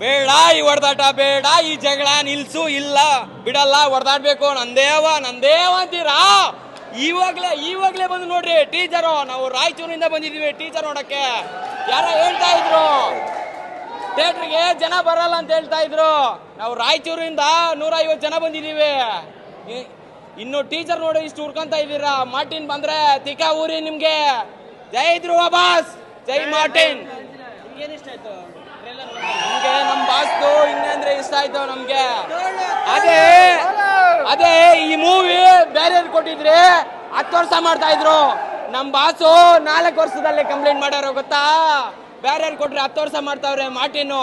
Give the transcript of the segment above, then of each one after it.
ಬೇಡ, ಈ ಹೊಡೆದಾಟ ಬೇಡ, ಈ ಜಗಳ ನಿಲ್ಸು ಇಲ್ಲ. ಬಿಡಲ್ಲ, ಹೊಡೆದಾಡ್ಬೇಕು. ನಂದೇವ ನಂದೇವ ಅಂತೀರಾ? ಇವಾಗ್ಲೇ ಇವಾಗ್ಲೇ ಬಂದು ನೋಡ್ರಿ, ಟೀಚರು, ನಾವು ರಾಯಚೂರಿಂದ ಬಂದಿದ್ದೀವಿ ಟೀಚರ್ ನೋಡಕ್ಕೆ. ಯಾರ ಹೇಳ್ತಾ ಇದ್ರು. ಥಿಯೇಟ್ರಿಗೆ ಜನ ಬರಲ್ಲ ಅಂತ ಹೇಳ್ತಾ ಇದ್ರು. ನಾವು ರಾಯಚೂರಿಂದ ನೂರ ಐವತ್ತು ಜನ ಬಂದಿದ್ದೀವಿ. ಇನ್ನು ಟೀಚರ್ ನೋಡಿ ಇಷ್ಟು ಹುಡ್ಕೊಂತ ಇದ್ದೀರಾ? ಮಾರ್ಟಿನ್ ಬಂದ್ರೆ ತಿಕ್ಕ ಊರಿ ನಿಮ್ಗೆ. ಜೈ ಧ್ರುವ ಬಾಸ್, ಜೈ ಮಾರ್ಟಿನ್. ಏನಿಷ್ಟ ಆಯ್ತು? ಇಷ್ಟ ಆಯ್ತು ನಮ್ಗೆ? ಅದೇ ಅದೇ ಈ ಮೂವಿ ಬೇರೆ ಕೊಟ್ಟಿದ್ರೆ ಹತ್ತು ವರ್ಷ ಮಾಡ್ತಾ ಇದ್ರು. ನಮ್ ಬಾಸು ನಾಲ್ಕು ವರ್ಷದಲ್ಲಿ ಕಂಪ್ಲೇಂಟ್ ಮಾಡ್ಯಾರ ಗೊತ್ತಾ? ಬೇರೆ ಕೊಟ್ರೆ ಹತ್ತು ವರ್ಷ ಮಾಡ್ತಾವ್ರೆ ಮಾರ್ಟಿನು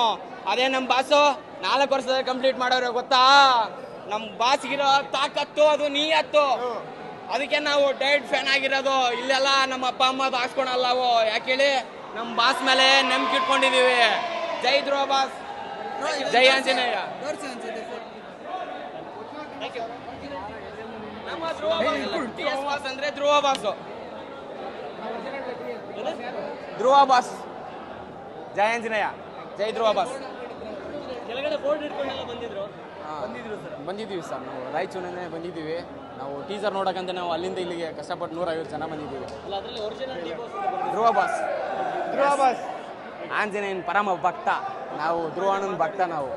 ಅದೇ ನಮ್ ಬಾಸು ನಾಲ್ಕು ವರ್ಷದಲ್ಲಿ ಕಂಪ್ಲೀಟ್ ಮಾಡೋರು ಗೊತ್ತಾ? ನಮ್ ಬಾಸ್ಗಿರೋ ತಾಕತ್ತು ಅದು ನೀ ಹತ್ತು ಅದಕ್ಕೆ ನಾವು ಡೈಟ್ ಫ್ಯಾನ್ ಆಗಿರೋದು. ಇಲ್ಲೆಲ್ಲ ನಮ್ಮ ಅಪ್ಪ ಅಮ್ಮ ಹಾಕ್ಸ್ಕೊಳಲ್ಲ ಅವು. ಯಾಕೆ ಹೇಳಿ? ನಮ್ಮ ಬಾಸ್ ಮೇಲೆ ನಂಬಿಕೆ ಇಟ್ಕೊಂಡಿದೀವಿ. ಜೈ ಧ್ರುವ ಬಾಸ್. ಜೈ ಆಂಜನೇಯ. ನಮ್ಮ Dhruva boss T S boss ಅಂದ್ರೆ ಧ್ರುವ ಬಾಸ್ ಧ್ರುವ ಬಾಸ್ ಜೈ ಆಂಜನೇಯ ಜೈ ಧ್ರುವ ಬಾಸ್ ಕೆಳಗಡೆ ಬೋರ್ಡ್ ಇಟ್ಕೊಂಡೆಲ್ಲ ಬಂದಿದ್ರು ಬಂದಿದ್ದೀವಿ ಸರ್ ನಾವು. ರಾಯಚೂರಿನೇ ಬಂದಿದ್ದೀವಿ. ನಾವು ಟೀಸರ್ ನೋಡಕ್ಕಂತ ನಾವು ಅಲ್ಲಿಂದ ಇಲ್ಲಿಗೆ ಕಷ್ಟಪಟ್ಟು ನೂರೈವತ್ತು ಜನ ಬಂದಿದ್ದೀವಿ. ಧ್ರುವ ಬಾಸ್ ಧ್ರುವ ಬಾಸ್ ಆಂಜನೇಯನ್ ಪರಮ ಭಕ್ತ. ನಾವು ಧ್ರುವಣ್ಣನ ಭಕ್ತ ನಾವು.